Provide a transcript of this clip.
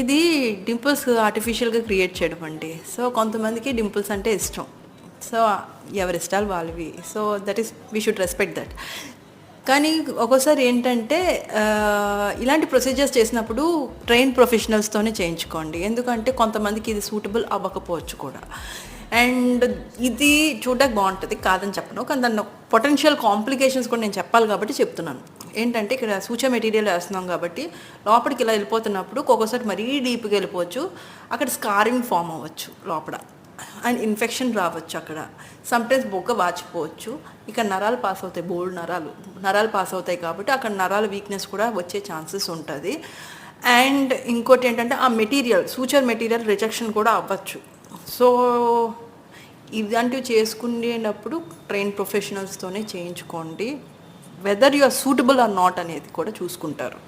ఇది డింపుల్స్ ఆర్టిఫిషియల్గా క్రియేట్ చేయడం అండి. సో కొంతమందికి డింపుల్స్ అంటే ఇష్టం. సో ఎవరి ఇష్టాలు వాళ్ళవి. So that is we should respect that కానీ ఒక్కోసారి ఏంటంటే ఇలాంటి ప్రొసీజర్స్ చేసినప్పుడు ట్రైన్ ప్రొఫెషనల్స్తోనే చేయించుకోండి. ఎందుకంటే కొంతమందికి ఇది సూటబుల్ అవ్వకపోవచ్చు కూడా. అండ్ ఇది చూడడానికి బాగుంటుంది కాదని చెప్పను. కానీ దాని పొటెన్షియల్ కాంప్లికేషన్స్ కూడా నేను చెప్పాలి కాబట్టి చెప్తున్నాను. ఏంటంటే ఇక్కడ సూచ మెటీరియల్ వేస్తున్నాం కాబట్టి లోపలికి ఇలా వెళ్ళిపోతున్నప్పుడు ఒక్కొక్కసారి మరీ డీప్గా వెళ్ళిపోవచ్చు. అక్కడ స్కారింగ్ ఫామ్ అవ్వచ్చు లోపల. అండ్ ఇన్ఫెక్షన్ రావచ్చు అక్కడ. సమ్టైమ్స్ బొగ్గ వాచిపోవచ్చు. ఇక్కడ నరాలు పాస్ అవుతాయి బోల్డ్ నరాలు. నరాలు పాస్ అవుతాయి కాబట్టి అక్కడ నరాల వీక్నెస్ కూడా వచ్చే ఛాన్సెస్ ఉంటుంది. అండ్ ఇంకోటి ఏంటంటే ఆ మెటీరియల్ సూచర్ మెటీరియల్ రిజెక్షన్ కూడా అవ్వచ్చు. సో ఇలాంటివి చేసుకునేటప్పుడు ట్రైన్ ప్రొఫెషనల్స్తోనే చేయించుకోండి. Whether you are suitable or not అనేది కూడా చూసుకుంటారు.